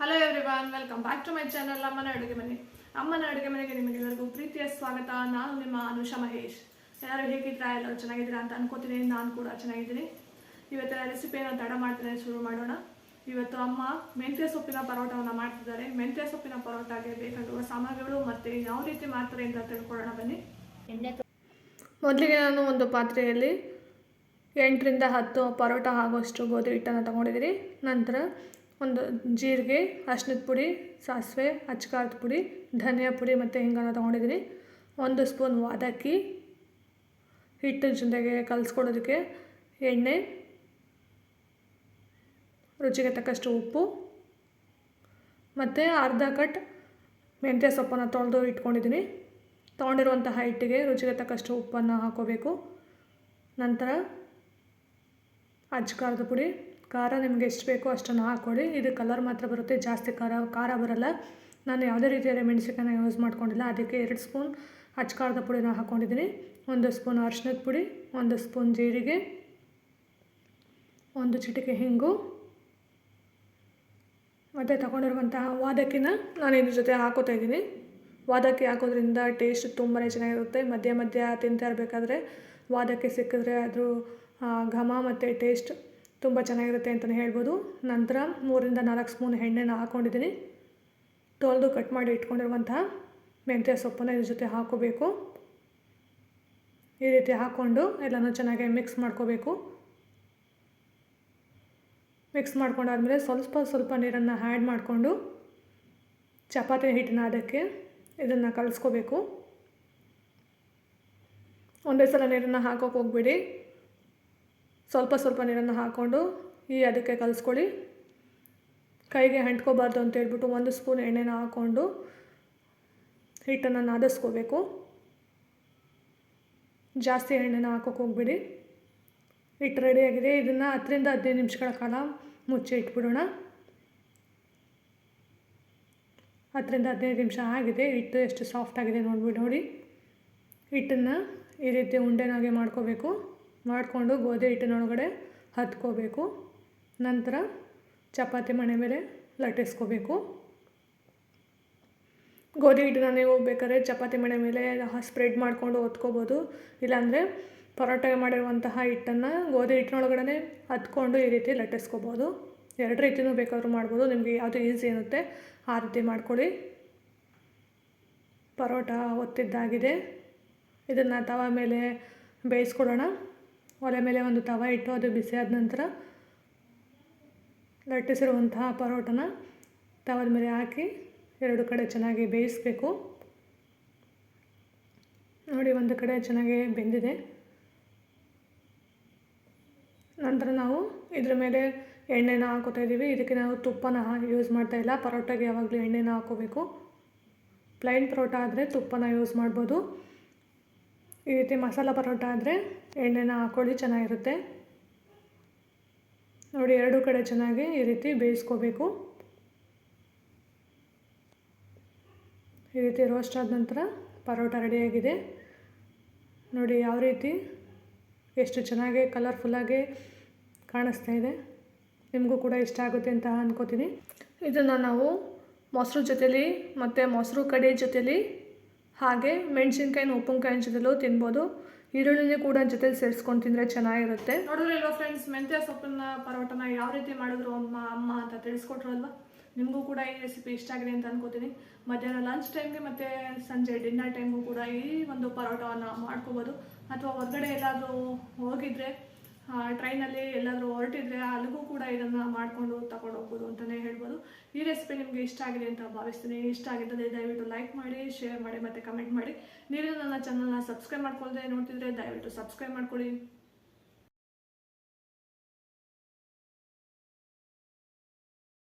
Hello everyone welcome back to my channel ಅಮ್ಮನ ಅಡುಗೆ ಮನೆ ಅಮ್ಮನ ಅಡುಗೆ ಮನೆಗೆ ನಿಮಗೆಲ್ಲರಿಗೂ ಪ್ರೀತಿಯ ಸ್ವಾಗತ. ನಾನು ನಿಮ್ಮ ಅನುಷಾ ಮಹೇಶ್. ಎಲ್ಲರೂ ಹೇಗಿದ್ದೀರಾ ಎಲ್ಲರೂ ಚೆನ್ನಾಗಿದ್ದೀರಾ ಅಂತ ಅನ್ಕೋತೀನಿ. ನಾನು ಕೂಡ ಚೆನ್ನಾಗಿದ್ದೀನಿ. ಇವತ್ತಿನ ರೆಸಿಪಿಯನ್ನು ತಡ ಮಾಡ್ತೀನಿ ಶುರು ಮಾಡೋಣ. ಇವತ್ತು ಅಮ್ಮ ಮೆಂತ್ಯ ಸೊಪ್ಪಿನ ಪರೋಟವನ್ನು ಮಾಡ್ತಿದ್ದಾರೆ. ಮೆಂತ್ಯ ಸೊಪ್ಪಿನ ಪರೋಟಾಗೆ ಬೇಕಾಗಿರುವ ಸಾಮಗ್ರಿಗಳು ಮತ್ತು ಯಾವ ರೀತಿ ಮಾಡ್ತಾರೆ ಅಂತ ತಿಳ್ಕೊಳ್ಳೋಣ ಬನ್ನಿ. ಎಣ್ಣೆ ಮೊದಲಿಗೆ ನಾನು ಒಂದು ಪಾತ್ರೆಯಲ್ಲಿ ಎಂಟರಿಂದ ಹತ್ತು ಪರೋಟ ಆಗೋಷ್ಟು ಗೋಧಿ ಹಿಟ್ಟನ್ನು ತೊಗೊಂಡಿದ್ದೀನಿ. ನಂತರ ಒಂದು ಜೀರಿಗೆ ಅರ್ಶಿನದ ಪುಡಿ, ಸಾಸಿವೆ ಅಚ್ಕಾರದ ಪುಡಿ, ಧನಿಯಾ ಪುಡಿ ಮತ್ತು ಹಿಂಗಾನ ತೊಗೊಂಡಿದ್ದೀನಿ. ಒಂದು ಸ್ಪೂನ್ ವಾದಕ್ಕಿ, ಹಿಟ್ಟಿನ ಜೊತೆಗೆ ಕಲಿಸ್ಕೊಡೋದಕ್ಕೆ ಎಣ್ಣೆ, ರುಚಿಗೆ ತಕ್ಕಷ್ಟು ಉಪ್ಪು ಮತ್ತು ಅರ್ಧ ಕಟ್ ಮೆಂತ್ಯ ಸೊಪ್ಪನ್ನು ತೊಳೆದು ಇಟ್ಕೊಂಡಿದ್ದೀನಿ. ತೊಗೊಂಡಿರುವಂತಹ ಹಿಟ್ಟಿಗೆ ರುಚಿಗೆ ತಕ್ಕಷ್ಟು ಉಪ್ಪನ್ನು ಹಾಕೋಬೇಕು. ನಂತರ ಅಜ್ಕಾರದ ಪುಡಿ ಖಾರ ನಿಮಗೆ ಎಷ್ಟು ಬೇಕೋ ಅಷ್ಟನ್ನು ಹಾಕ್ಕೊಳ್ಳಿ ಇದು ಕಲರ್ ಮಾತ್ರ ಬರುತ್ತೆ, ಜಾಸ್ತಿ ಖಾರ ಖಾರ ಬರಲ್ಲ. ನಾನು ಯಾವುದೇ ರೀತಿಯಾದ ಮೆಣಸಿನಕಾಯಿನ ಯೂಸ್ ಮಾಡ್ಕೊಂಡಿಲ್ಲ. ಅದಕ್ಕೆ ಎರಡು ಸ್ಪೂನ್ ಅಚ್ಕಾರದ ಪುಡಿನ ಹಾಕ್ಕೊಂಡಿದ್ದೀನಿ. ಒಂದು ಸ್ಪೂನ್ ಅರಿಶಿನದ ಪುಡಿ, ಒಂದು ಸ್ಪೂನ್ ಜೀರಿಗೆ, ಒಂದು ಚಿಟಿಕೆ ಹಿಂಗು. ಮತ್ತು ತಗೊಂಡಿರುವಂತಹ ವಾದಕ್ಕಿನ ನಾನು ಇದ್ರ ಜೊತೆ ಹಾಕೋತಾ ಇದ್ದೀನಿ. ವಾದಕ್ಕಿ ಹಾಕೋದ್ರಿಂದ ಟೇಸ್ಟ್ ತುಂಬಾ ಚೆನ್ನಾಗಿರುತ್ತೆ. ಮಧ್ಯ ಮಧ್ಯ ತಿಂತಾ ಇರಬೇಕಾದ್ರೆ ವಾದಕ್ಕೆ ಸಿಕ್ಕಿದ್ರೆ ಅದು ಘಮ ಮತ್ತು ಟೇಸ್ಟ್ ತುಂಬ ಚೆನ್ನಾಗಿರುತ್ತೆ ಅಂತಲೇ ಹೇಳ್ಬೋದು. ನಂತರ ಮೂರಿಂದ ನಾಲ್ಕು ಸ್ಪೂನ್ ಎಣ್ಣೆನ ಹಾಕ್ಕೊಂಡಿದ್ದೀನಿ ತೊಳೆದು ಕಟ್ ಮಾಡಿ ಇಟ್ಕೊಂಡಿರುವಂತಹ ಮೆಂತ್ಯ ಸೊಪ್ಪನ್ನು ಇದ್ರ ಜೊತೆ ಹಾಕೋಬೇಕು. ಈ ರೀತಿ ಹಾಕ್ಕೊಂಡು ಎಲ್ಲನೂ ಚೆನ್ನಾಗಿ ಮಿಕ್ಸ್ ಮಾಡ್ಕೋಬೇಕು. ಮಿಕ್ಸ್ ಮಾಡ್ಕೊಂಡಾದ್ಮೇಲೆ ಸ್ವಲ್ಪ ಸ್ವಲ್ಪ ನೀರನ್ನು ಆ್ಯಡ್ ಮಾಡಿಕೊಂಡು ಚಪಾತಿ ಹಿಟ್ಟನ್ನ ಅದಕ್ಕೆ ಇದನ್ನು ಕಲಸ್ಕೋಬೇಕು. ಒಂದೇ ಸಲ ನೀರನ್ನು ಹಾಕೋಕೆ ಹೋಗ್ಬೇಡಿ. ಸ್ವಲ್ಪ ಸ್ವಲ್ಪ ನೀರನ್ನು ಹಾಕ್ಕೊಂಡು ಈ ಅದಕ್ಕೆ ಕಲಿಸ್ಕೊಳ್ಳಿ. ಕೈಗೆ ಅಂಟ್ಕೋಬಾರ್ದು ಅಂತ ಹೇಳ್ಬಿಟ್ಟು ಒಂದು ಸ್ಪೂನ್ ಎಣ್ಣೆನ ಹಾಕ್ಕೊಂಡು ಹಿಟ್ಟನ್ನು ನಾದಿಸ್ಕೋಬೇಕು. ಜಾಸ್ತಿ ಎಣ್ಣೆನ ಹಾಕೋಕೆ ಹೋಗ್ಬಿಡಿ. ಹಿಟ್ಟು ರೆಡಿಯಾಗಿದೆ ಇದನ್ನು ಹತ್ತರಿಂದ ಹದಿನೈದು ನಿಮಿಷಗಳ ಕಾಲ ಮುಚ್ಚಿ ಇಟ್ಬಿಡೋಣ. ಹತ್ತರಿಂದ ಹದಿನೈದು ನಿಮಿಷ ಆಗಿದೆ. ಹಿಟ್ಟು ಎಷ್ಟು ಸಾಫ್ಟ್ ಆಗಿದೆ ನೋಡ್ಬಿಡಿ ನೋಡಿ. ಹಿಟ್ಟನ್ನು ಈ ರೀತಿ ಉಂಡೆನಾಗೆ ಮಾಡ್ಕೋಬೇಕು. ಮಾಡಿಕೊಂಡು ಗೋಧಿ ಹಿಟ್ಟಿನೊಳಗಡೆ ಹತ್ಕೋಬೇಕು. ನಂತರ ಚಪಾತಿ ಮಣೆ ಮೇಲೆ ಲಟ್ಟಿಸ್ಕೋಬೇಕು. ಗೋಧಿ ಹಿಟ್ಟನ್ನ ನೀವು ಬೇಕಾದ್ರೆ ಚಪಾತಿ ಮಣೆ ಮೇಲೆ ಸ್ಪ್ರೆಡ್ ಮಾಡಿಕೊಂಡು ಹೊತ್ಕೋಬೋದು ಇಲ್ಲಾಂದರೆ ಪರೋಟ ಮಾಡಿರುವಂತಹ ಹಿಟ್ಟನ್ನು ಗೋಧಿ ಹಿಟ್ಟಿನೊಳಗಡೆ ಹತ್ಕೊಂಡು ಈ ರೀತಿ ಲಟ್ಟಿಸ್ಕೋಬೋದು. ಎರಡು ರೀತಿಯೂ ಬೇಕಾದರೂ ಮಾಡ್ಬೋದು. ನಿಮಗೆ ಯಾವುದು ಈಸಿ ಇರುತ್ತೆ ಆ ರೀತಿ ಮಾಡ್ಕೊಳ್ಳಿ. ಪರೋಟ ಒತ್ತಿದ್ದಾಗಿದೆ. ಇದನ್ನು ತವ ಮೇಲೆ ಬೇಯಿಸ್ಕೊಡೋಣ ಒಲೆ ಮೇಲೆ ಒಂದು ತವ ಇಟ್ಟು ಅದು ಬಿಸಿ ಆದ ನಂತರ ಲಟ್ಟಿಸಿರುವಂತಹ ಪರೋಟನ ತವದ ಮೇಲೆ ಹಾಕಿ ಎರಡು ಕಡೆ ಚೆನ್ನಾಗಿ ಬೇಯಿಸಬೇಕು. ನೋಡಿ, ಒಂದು ಕಡೆ ಚೆನ್ನಾಗಿ ಬೆಂದಿದೆ. ನಂತರ ನಾವು ಇದ್ರ ಮೇಲೆ ಎಣ್ಣೆನ ಹಾಕೋತಾ ಇದ್ದೀವಿ. ಇದಕ್ಕೆ ನಾವು ತುಪ್ಪನ ಯೂಸ್ ಮಾಡ್ತಾ ಇಲ್ಲ. ಪರೋಟಾಗೆ ಯಾವಾಗಲೂ ಎಣ್ಣೆನ ಹಾಕೋಬೇಕು. ಪ್ಲೈನ್ ಪರೋಟ ಆದರೆ ತುಪ್ಪನ ಯೂಸ್ ಮಾಡ್ಬೋದು. ಈ ರೀತಿ ಮಸಾಲ ಪರೋಟ ಆದರೆ ಎಣ್ಣೆನ ಹಾಕೊಳ್ಳಿ, ಚೆನ್ನಾಗಿರುತ್ತೆ. ನೋಡಿ, ಎರಡು ಕಡೆ ಚೆನ್ನಾಗಿ ಈ ರೀತಿ ಬೇಯಿಸ್ಕೋಬೇಕು. ಈ ರೀತಿ ರೋಸ್ಟ್ ಆದ ನಂತರ ಪರೋಟ ರೆಡಿಯಾಗಿದೆ ನೋಡಿ, ಯಾವ ರೀತಿ ಎಷ್ಟು ಚೆನ್ನಾಗಿ ಕಲರ್ಫುಲ್ಲಾಗಿ ಕಾಣಿಸ್ತಾ ಇದೆ. ನಿಮಗೂ ಕೂಡ ಇಷ್ಟ ಆಗುತ್ತೆ ಅಂತ ಅಂದ್ಕೋತೀನಿ ಇದನ್ನು ನಾವು ಮೊಸರು ಜೊತೇಲಿ ಮತ್ತು ಮೊಸರು ಕಡೆ ಜೊತೆಲಿ ಹಾಗೆ ಮೆಣಸಿನ್ಕಾಯಿನ ಉಪ್ಪಿನಕಾಯಿನ ಜೊತೆಲೂ ತಿನ್ಬೋದು. ಈರುಳ್ಳಿನ ಕೂಡ ಜೊತೆಲಿ ಸೇರಿಸ್ಕೊಂಡು ತಿಂದರೆ ಚೆನ್ನಾಗಿರುತ್ತೆ. ನೋಡಿದ್ರಲ್ವಾ ಫ್ರೆಂಡ್ಸ್ ಮೆಂತ್ಯ ಸೊಪ್ಪಿನ ಪರೋಟನ ಯಾವ ರೀತಿ ಮಾಡಿದ್ರು ಅಮ್ಮ ಅಮ್ಮ ಅಂತ ತಿಳಿಸ್ಕೊಟ್ರು ಅಲ್ವಾ? ನಿಮಗೂ ಕೂಡ ಈ ರೆಸಿಪಿ ಇಷ್ಟ ಆಗಿದೆ ಅಂತ ಅನ್ಕೋತೀನಿ. ಮಧ್ಯಾಹ್ನ ಲಂಚ್ ಟೈಮ್ಗೆ ಮತ್ತು ಸಂಜೆ ಡಿನ್ನರ್ ಟೈಮ್ಗೂ ಕೂಡ ಈ ಒಂದು ಪರೋಟವನ್ನು ಮಾಡ್ಕೋಬೋದು. ಅಥವಾ ಹೊರಗಡೆ ಎಲ್ಲಾದರೂ ಹೋಗಿದ್ರೆ ಟ್ರೈನಲ್ಲಿ ಎಲ್ಲಾದರೂ ಹೊರಟಿದ್ರೆ ಅಲ್ಲಿಗೂ ಕೂಡ ಇದನ್ನು ಮಾಡಿಕೊಂಡು ತಗೊಂಡು ಹೋಗ್ಬೋದು ಅಂತಲೇ ಹೇಳ್ಬೋದು. ಈ ರೆಸಿಪಿ ನಿಮಗೆ ಇಷ್ಟ ಆಗಿದೆ ಅಂತ ಭಾವಿಸ್ತೀನಿ. ಇಷ್ಟ ಆಗಿದ್ದರೆ ದಯವಿಟ್ಟು ಲೈಕ್ ಮಾಡಿ ಶೇರ್ ಮಾಡಿ ಮತ್ತು ಕಮೆಂಟ್ ಮಾಡಿ. ನೀವು ನನ್ನ ಚಾನಲ್ನ ಸಬ್ಸ್ಕ್ರೈಬ್ ಮಾಡ್ಕೊಳ್ಳದೆ ನೋಡ್ತಿದ್ರೆ ದಯವಿಟ್ಟು ಸಬ್ಸ್ಕ್ರೈಬ್ ಮಾಡ್ಕೊಳ್ಳಿ